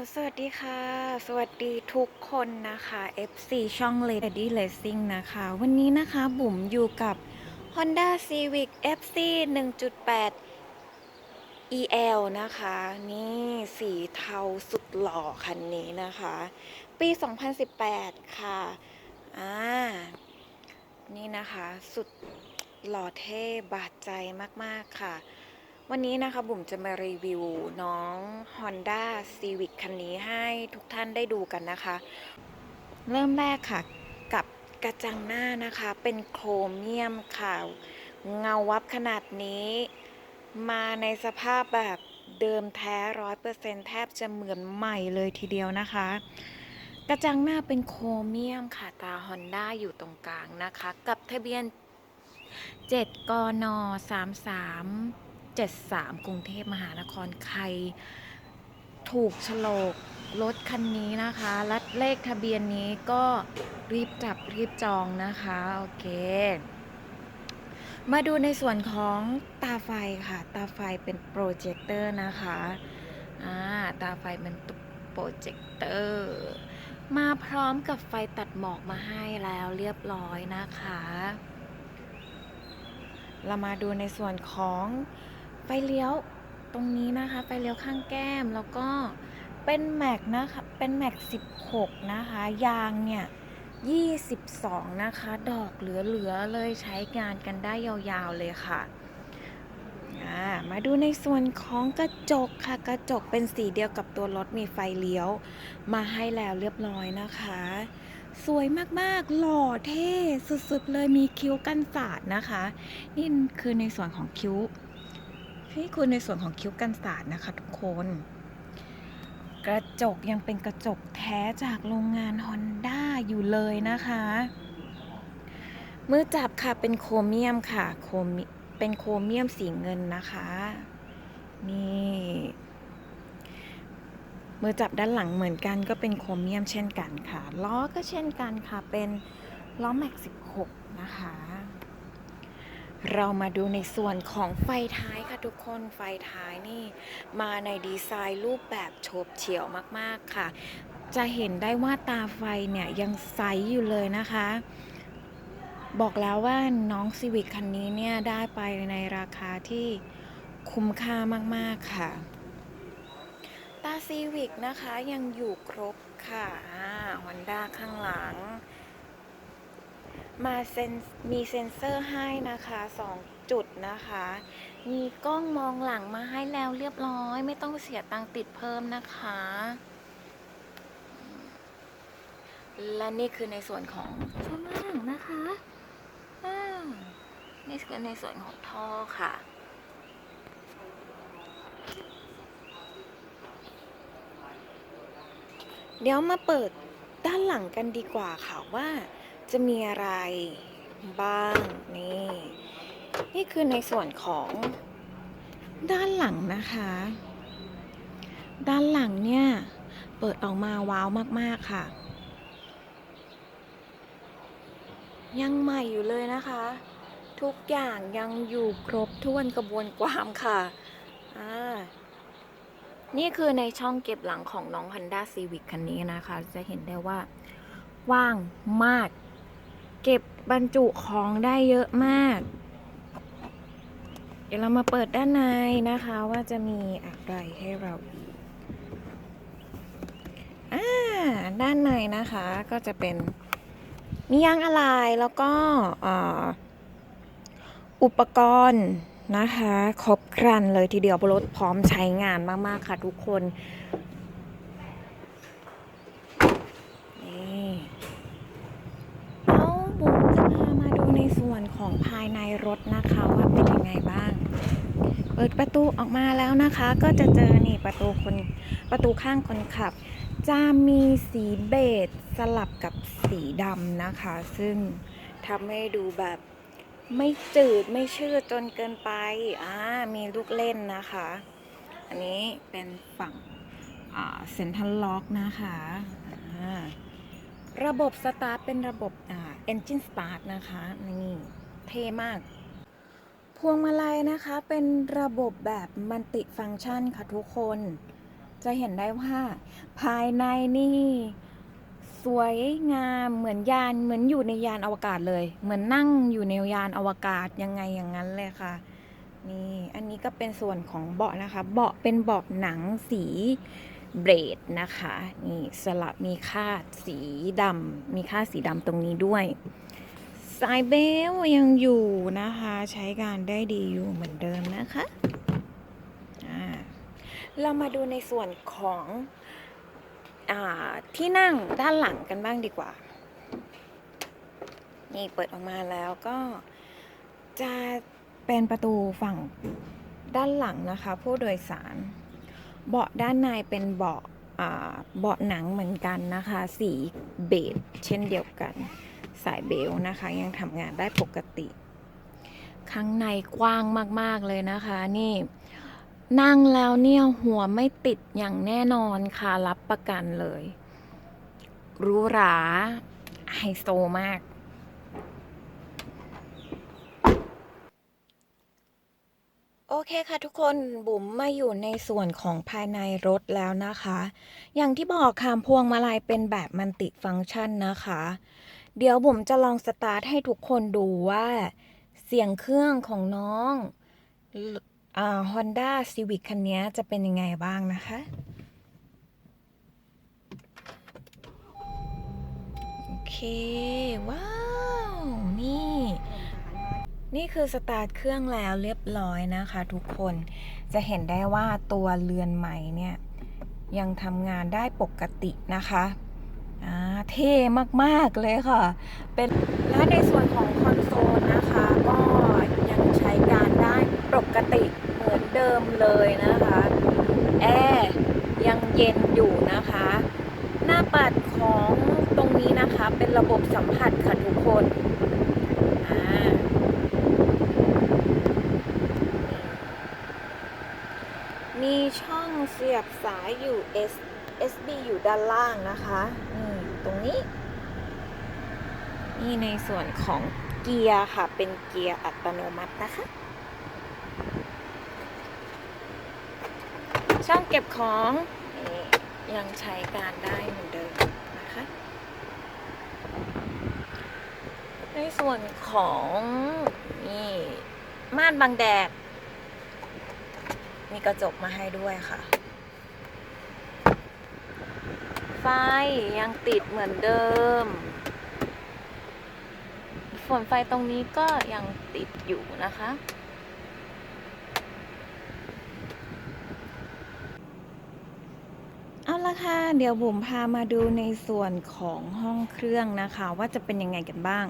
สวัสดีค่ะ สวัสดีทุกคนนะคะ FC ช่อง Lady Racing นะคะ วันนี้นะคะบุ๋มอยู่กับ Honda Civic FC 1.8 EL นะคะ นี่สีเทาสุดหล่อคันนี้นะคะ ปี 2018 ค่ะ อ่า นี่นะคะ สุดหล่อเท่บาดใจมาก ๆ ค่ะ วันนี้นะคะบุ๋มจะมารีวิวน้อง Honda Civic คันนี้ให้ทุกท่านได้ดูกันนะคะ เริ่มแรกค่ะกับกระจังหน้านะคะ เป็นโครเมียมค่ะ เงาวับขนาดนี้ มาในสภาพแบบเดิมแท้ร้อยเปอร์เซ็นแทบจะเหมือนใหม่เลยทีเดียวนะคะ กระจังหน้าเป็นโครเมียมค่ะตา Honda อยู่ตรงกลางนะคะ กับทะเบียน 7กน33 73 กรุงเทพมหานครใคร ถูกฉลกรถคันนี้นะคะและเลขทะเบียนนี้ก็รีบจับรีบจองนะคะ โอเค มาดูในส่วนของตาไฟค่ะ ตาไฟเป็นโปรเจคเตอร์นะคะอ่าตาไฟเป็นโปรเจคเตอร์ มาพร้อมกับไฟตัดหมอกมาให้แล้วเรียบร้อยนะคะ เรามาดูในส่วนของ ฟเลี้ยวตรงนี้นะคะ ไฟเลี้ยวข้างแก้มแล้วก็เป็นแม็กนะคะ เป็นแม็ก16 นะคะ ยางเนี่ย 22 นะคะ ดอกเหลือๆเลยใช้งานกันได้ยาวๆเลยค่ะ มาดูในส่วนของกระจกค่ะ กระจกเป็นสีเดียวกับตัวรถมีไฟเลี้ยว มาให้แล้วเรียบร้อยนะคะ สวยมากๆ หล่อเท่สุดๆเลยมีคิ้วกันสาดนะคะ นี่คือในส่วนของคิ้ว นี่คือในส่วนของคิ้วกันสาดนะคะทุกคน กระจกยังเป็นกระจกแท้จากโรงงาน Honda อยู่เลยนะคะมือจับค่ะเป็นโครเมียมค่ะโครเมีเป็นโครเมียมสีเงินนะคะ นี่มือจับด้านหลังเหมือนกันก็เป็นโครเมียมเช่นกันค่ะ ล้อก็เช่นกันค่ะเป็นล้อแม็ก 16 นะคะ เรามาดูในส่วนของไฟท้ายค่ะทุกคนไฟท้ายนี่ มาในดีไซน์รูปแบบโฉบเฉี่ยวมากๆค่ะ จะเห็นได้ว่าตาไฟเนี่ยยังใสอยู่เลยนะคะ บอกแล้วว่าน้องซีวิ c คันนี้เนี่ยได้ไปในราคาที่คุ้มค่ามากๆค่ะ ตาซีวิ c นะคะยังอยู่ครบค่ะฮอนด้าข้างหลัง มาเซนมีเซ็นเซอร์ให้นะคะ2จุดนะคะ มีกล้องมองหลังมาให้แล้วเรียบร้อย ไม่ต้องเสียตังค์ติดเพิ่มนะคะ และนี่คือในส่วนของช่วงล่างนะคะอ่านี่คือในส่วนของท่อค่ะเดี๋ยวมาเปิดด้านหลังกันดีกว่าค่ะว่า จะมีอะไรบ้างนี่ นี่คือในส่วนของด้านหลังนะคะ ด้านหลังเนี่ย เปิดออกมาว้าวมากๆค่ะ ยังใหม่อยู่เลยนะคะ ทุกอย่างยังอยู่ครบถ้วนกระบวนความค่ะอ่านี่คือในช่องเก็บหลังของน้อง Honda Civic คันนี้นะคะ จะเห็นได้ว่าว่างมาก เก็บบรรจุของได้เยอะมาก เดี๋ยวเรามาเปิดด้านในนะคะว่าจะมีอะไรให้เราอีกอ่าด้านในนะคะก็จะเป็นมียางอะไหล่แล้วก็ออุปกรณ์นะคะ ครบครันเลยทีเดียวรถพร้อมใช้งานมาก ๆ ค่ะทุกคนแล้วบุ๋มจะพามาดูใน ส่วนของภายในรถนะคะว่าเป็นยังไงบ้าง เปิดประตูออกมาแล้วนะคะ ก็จะเจอนี่ประตูคนประตูข้างคนขับ จะมีสีเบจสลับกับสีดำนะคะ ซึ่งทำให้ดูแบบไม่จืดไม่ชืดจนเกินไป อ่า มีลูกเล่นนะคะ อันนี้เป็นฝั่งเซ็นทรัลล็อกนะคะ อ่า ระบบสตาร์ทเป็นระบบอ่า Engine Start นะคะนี่เท่มาก พวงมาลัยนะคะเป็นระบบแบบมัลติฟังก์ชันค่ะทุกคน จะเห็นได้ว่า ภายในนี่ สวยงามเหมือนยานเหมือนอยู่ในยานอวกาศเลย เหมือนนั่งอยู่ในยานอวกาศยังไงอย่างนั้นเลยค่ะนี่อันนี้ก็เป็นส่วนของเบาะนะคะ เบาะเป็นเบาะหนังสี เบรดนะคะ นี่สลับมีค่าสีดำมีค่าสีดำตรงนี้ด้วย สายเบลยังอยู่นะคะ ใช้การได้ดีอยู่เหมือนเดิมนะคะอ่าเรามาดูในส่วนของอาที่นั่งด้านหลังกันบ้างดีกว่า นี่เปิดออกมาแล้วก็จะเป็นประตูฝั่งด้านหลังนะคะ ผู้โดยสาร เบาะด้านในเป็นเบาะเบาะหนังเหมือนกันนะคะ สีเบจเช่นเดียวกัน สายเบลนะคะ ยังทำงานได้ปกติ ข้างในกว้างมากๆเลยนะคะนี่นั่งแล้วเนี่ยหัวไม่ติดอย่างแน่นอนค่ะรับประกันเลยหรูหราไฮโซมาก โอ เคค่ะทุกคนบุ๋มมาอยู่ในส่วนของภายในรถแล้วนะคะ อย่างที่บอกค่ะพวงมาลัยเป็นแบบมัลติฟังก์ชันนะคะ เดี๋ยวบุ๋มจะลองสตาร์ทให้ทุกคนดูว่า เสียงเครื่องของน้องฮอ่า Honda Civic คันนี้จะเป็นยังไงบ้างนะคะ โอเค ว้าว นี่ นี่คือสตาร์ทเครื่องแล้วเรียบร้อยนะคะทุกคนจะเห็นได้ว่าตัวเรือนใหม่เนี่ย ยังทำงานได้ปกตินะคะอ่าเท่มาก ๆ เลยค่ะ เป็นและในส่วนของคอนโซลนะคะ ก็ยังใช้การได้ปกติเหมือนเดิมเลยนะคะแอร์ยังเย็นอยู่นะคะ หน้าปัดของตรงนี้นะคะเป็นระบบสัมผัสค่ะทุกคนอ่า มีช่องเสียบสาย US SB อยู่ด้านล่างนะคะนี่ตรงนี้ นี่ในส่วนของเกียร์ค่ะ เป็นเกียร์อัตโนมัตินะคะ ช่องเก็บของยังใช้การได้เหมือนเดิมนะคะ ในส่วนของนี่ม่านบังแดด มีกระจกมาให้ด้วยค่ะ ไฟยังติดเหมือนเดิมส่วนไฟตรงนี้ก็ยังติดอยู่นะคะ เอาละค่ะ เดี๋ยวบุ๋มพามาดูในส่วนของห้องเครื่องนะคะ ว่าจะเป็นยังไงกันบ้าง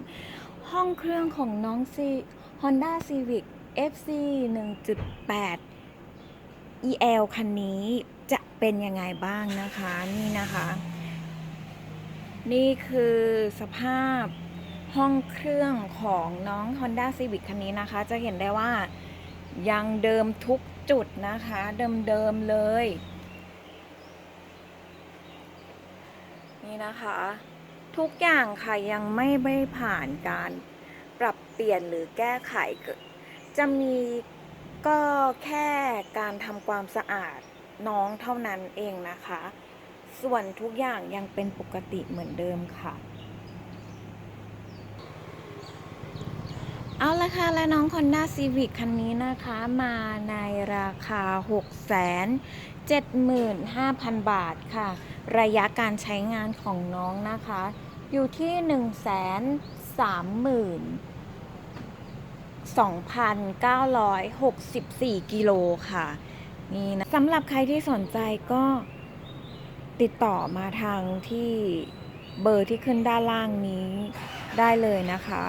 ห้องเครื่องของน้องซี Honda Civic FC 1.8 EL คันนี้จะเป็นยังไงบ้างนะคะนี่นะคะ นี่คือสภาพห้องเครื่องของน้อง Honda Civic คันนี้นะคะ จะเห็นได้ว่ายังเดิมทุกจุดนะคะ เดิมๆเลย นี่นะคะ ทุกอย่างค่ะยังไม่ได้ผ่านการปรับเปลี่ยนหรือแก้ไขเกิดจะมี ก็แค่การทำความสะอาดน้องเท่านั้นเองนะคะ ส่วนทุกอย่างยังเป็นปกติเหมือนเดิมค่ะ เอาละค่ะ และน้อง Honda Civic คันนี้นะคะมาในราคา675,000 บาทค่ะ ระยะการใช้งานของน้องนะคะ อยู่ที่ 130,000 2,964 กิโลค่ะ นี่นะสำหรับใครที่สนใจก็ติดต่อมาทางที่เบอร์ที่ขึ้นด้านล่างนี้ได้เลยนะคะ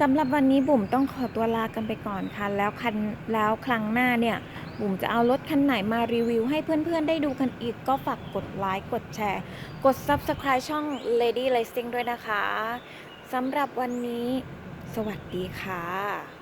สำหรับวันนี้บุ๋มต้องขอตัวลากันไปก่อนค่ะ แล้วคันแล้วครั้งหน้าเนี่ย บุ๋มจะเอารถคันไหนมารีวิวให้เพื่อนๆได้ดูกันอีกก็ฝากกดไลค์กดแชร์ กด Subscribe ช่อง Lady Racing ด้วยนะคะสำหรับวันนี้ สวัสดีค่ะ